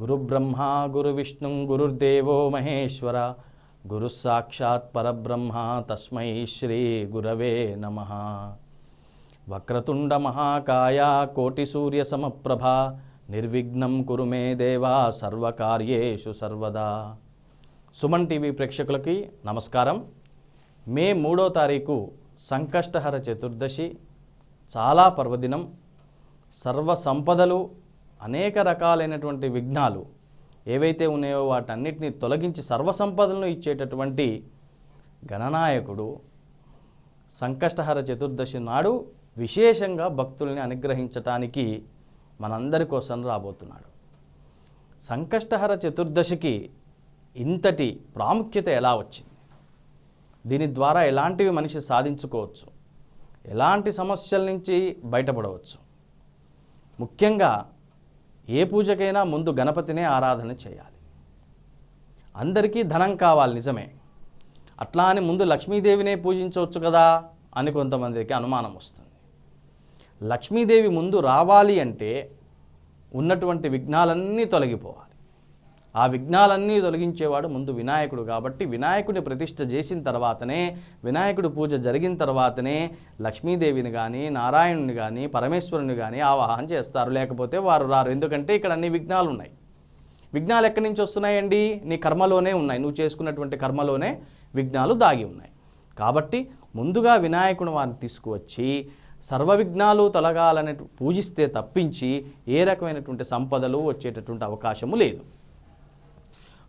గురుబ్రహ్మ గురువిష్ణు గురుర్దేవో మహేశ్వర గురుసాక్షాత్ పరబ్రహ్మ తస్మై శ్రీ గురవే నమ. వక్రతుండ మహాకాయ కోటి సూర్య సమప్రభ నిర్విఘ్నం కురు మే దేవా సర్వకార్యేషు సర్వదా. సుమన్ టీవీ ప్రేక్షకులకి నమస్కారం. మే మూడో తారీఖు సంకష్టహర చతుర్దశి చాలా పర్వదినం. సర్వ సంపదలు అనేక రకాలైనటువంటి విఘ్నాలు ఏవైతే ఉన్నాయో వాటన్నిటిని తొలగించి సర్వసంపదలను ఇచ్చేటటువంటి గణనాయకుడు సంకష్టహర చతుర్దశి నాడు విశేషంగా భక్తుల్ని అనుగ్రహించటానికి మనందరి కోసం రాబోతున్నాడు. సంకష్టహర చతుర్దశికి ఇంతటి ప్రాముఖ్యత ఎలా వచ్చింది? దీని ద్వారా ఎలాంటివి మనిషి సాధించుకోవచ్చు? ఎలాంటి సమస్యల నుంచి బయటపడవచ్చు? ముఖ్యంగా ఏ పూజకైనా ముందు గణపతినే ఆరాధన చేయాలి. అందరికీ ధనం కావాలి నిజమే. అట్లా అని ముందు లక్ష్మీదేవినే పూజించవచ్చు కదా అని కొంతమందికి అనుమానం వస్తుంది. లక్ష్మీదేవి ముందు రావాలి అంటే ఉన్నటువంటి విఘ్నాలన్నీ తొలగిపోవాలి. ఆ విఘ్నాలన్నీ తొలగించేవాడు ముందు వినాయకుడు కాబట్టి వినాయకుడిని ప్రతిష్ఠ చేసిన తర్వాతనే వినాయకుడి పూజ జరిగిన తర్వాతనే లక్ష్మీదేవిని కానీ నారాయణుని కానీ పరమేశ్వరుని కానీ ఆవాహన చేస్తారు. లేకపోతే వారు రారు. ఎందుకంటే ఇక్కడ అన్ని విఘ్నాలు ఉన్నాయి విఘ్నాలు ఎక్కడి నుంచి వస్తున్నాయండి? నీ కర్మలోనే ఉన్నాయి. నువ్వు చేసుకున్నటువంటి కర్మలోనే విఘ్నాలు దాగి ఉన్నాయి. కాబట్టి ముందుగా వినాయకుని వారిని తీసుకువచ్చి సర్వ విఘ్నాలు తొలగాలని పూజిస్తే తప్పించి ఏ రకమైనటువంటి సంపదలు వచ్చేటటువంటి అవకాశము లేదు.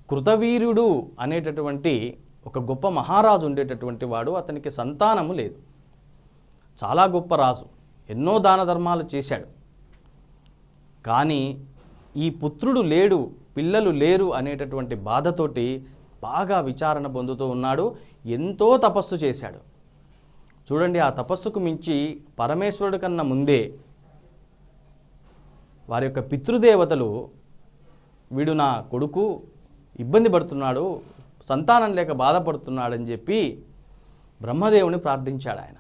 కృతవీర్యుడు అనేటటువంటి ఒక గొప్ప మహారాజు ఉండేటటువంటి వాడు అతనికి సంతానము లేదు. చాలా గొప్ప రాజు. ఎన్నో దాన ధర్మాలు చేశాడు. కానీ ఈ పుత్రుడు లేడు పిల్లలు లేరు అనేటటువంటి బాధతోటి బాగా విచారణ పొందుతూ ఉన్నాడు ఎంతో తపస్సు చేశాడు. చూడండి ఆ తపస్సుకు మించి పరమేశ్వరుడు కన్నా ముందే వారి యొక్క పితృదేవతలు వీడు నా కొడుకు ఇబ్బంది పడుతున్నాడు సంతానం లేక బాధపడుతున్నాడని చెప్పి బ్రహ్మదేవుని ప్రార్థించాడు ఆయన.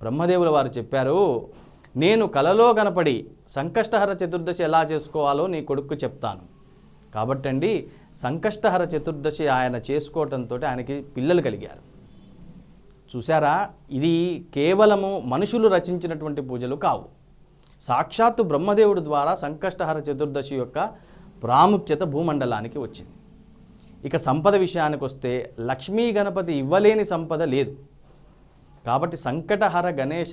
బ్రహ్మదేవుల వారు చెప్పారు నేను కలలో కనపడి సంకష్టహర చతుర్దశి ఎలా చేసుకోవాలో నీ కొడుకు చెప్తాను. కాబట్టండి సంకష్టహర చతుర్దశి ఆయన చేసుకోవటంతో ఆయనకి పిల్లలు కలిగారు. చూసారా ఇది కేవలము మనుషులు రచించినటువంటి పూజలు కావు. సాక్షాత్తు బ్రహ్మదేవుడి ద్వారా సంకష్టహర చతుర్దశి యొక్క ప్రాముఖ్యత భూమండలానికి వచ్చింది. ఇక సంపద విషయానికి వస్తే లక్ష్మీ గణపతి ఇవ్వలేని సంపద లేదు. కాబట్టి సంకటహర గణేశ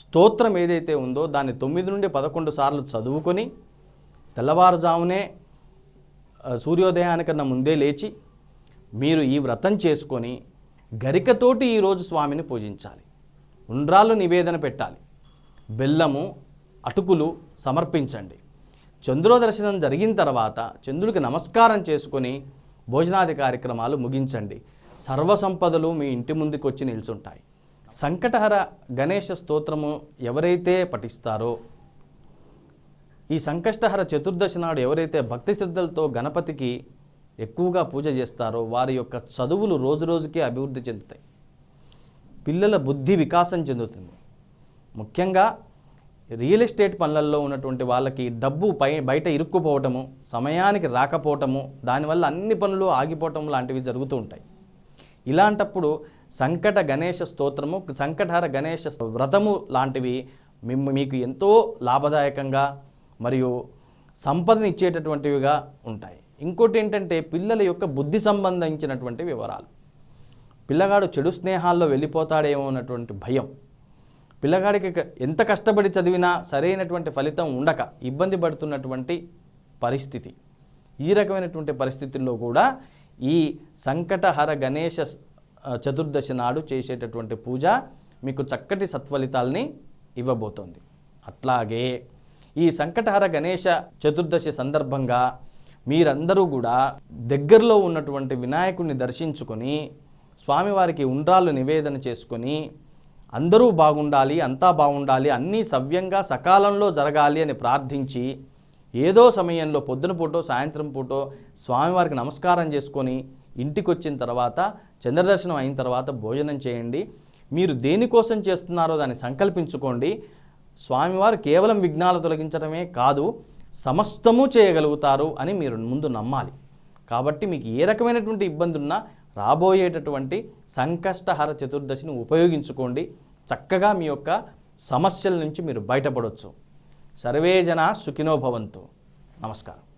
స్తోత్రం ఏదైతే ఉందో దాన్ని తొమ్మిది నుండి పదకొండు సార్లు చదువుకొని తెల్లవారుజామునే సూర్యోదయానికన్నా ముందే లేచి మీరు ఈ వ్రతం చేసుకొని గరికతోటి ఈరోజు స్వామిని పూజించాలి. ఉండ్రాళ్ళు నివేదన పెట్టాలి. బెల్లము అటుకులు సమర్పించండి. చంద్రో దర్శనం జరిగిన తర్వాత చంద్రుడికి నమస్కారం చేసుకొని భోజనాది కార్యక్రమాలు ముగించండి. సర్వసంపదలు మీ ఇంటి ముందుకు వచ్చి నిల్చుంటాయి. సంకటహర గణేష స్తోత్రము ఎవరైతే పఠిస్తారో ఈ సంకష్టహర చతుర్దశి నాడు ఎవరైతే భక్తి శ్రద్ధలతో గణపతికి ఎక్కువగా పూజ చేస్తారో వారి యొక్క చదువులు రోజు రోజుకి అభివృద్ధి చెందుతాయి. పిల్లల బుద్ధి వికాసం చెందుతుంది. ముఖ్యంగా రియల్ ఎస్టేట్ పనులలో ఉన్నటువంటి వాళ్ళకి డబ్బు పై బయట ఇరుక్కుపోవటము సమయానికి రాకపోవటము దానివల్ల అన్ని పనులు ఆగిపోవటం లాంటివి జరుగుతూ ఉంటాయి. ఇలాంటప్పుడు సంకట గణేష స్తోత్రము సంకటహర గణేష వ్రతము లాంటివి మిమ్మ మీకు ఎంతో లాభదాయకంగా మరియు సంపదను ఇచ్చేటటువంటివిగా ఉంటాయి. ఇంకోటి ఏంటంటే పిల్లల యొక్క బుద్ధి సంబంధించినటువంటి వివరాలు. పిల్లగాడు చెడు స్నేహాల్లో వెళ్ళిపోతాడేమో అన్నటువంటి భయం. పిల్లగాడికి ఎంత కష్టపడి చదివినా సరైనటువంటి ఫలితం ఉండక ఇబ్బంది పడుతున్నటువంటి పరిస్థితి. ఈ రకమైనటువంటి పరిస్థితుల్లో కూడా ఈ సంకటహర గణేష చతుర్దశి నాడు చేసేటటువంటి పూజ మీకు చక్కటి సత్ఫలితాల్ని ఇవ్వబోతోంది. అట్లాగే ఈ సంకటహర గణేష చతుర్దశి సందర్భంగా మీరందరూ కూడా దగ్గరలో ఉన్నటువంటి వినాయకుడిని దర్శించుకొని స్వామివారికి ఉండ్రాళ్ళు నివేదన చేసుకొని అందరూ బాగుండాలి అంతా బాగుండాలి అన్నీ సవ్యంగా సకాలంలో జరగాలి అని ప్రార్థించి ఏదో సమయంలో పొద్దున పూటో సాయంత్రం పూటో స్వామివారికి నమస్కారం చేసుకొని ఇంటికి వచ్చిన తర్వాత చంద్రదర్శనం అయిన తర్వాత భోజనం చేయండి. మీరు దేనికోసం చేస్తున్నారో దాన్ని సంకల్పించుకోండి. స్వామివారు కేవలం విఘ్నాలు తొలగించడమే కాదు సమస్తము చేయగలుగుతారు అని మీరు ముందు నమ్మాలి. కాబట్టి మీకు ఏ రకమైనటువంటి ఇబ్బంది ఉన్నా రాబోయేటటువంటి సంకష్టహర చతుర్దశిని ఉపయోగించుకోండి. చక్కగా మీ యొక్క సమస్యల నుంచి మీరు బయటపడవచ్చు సర్వే జన నమస్కారం.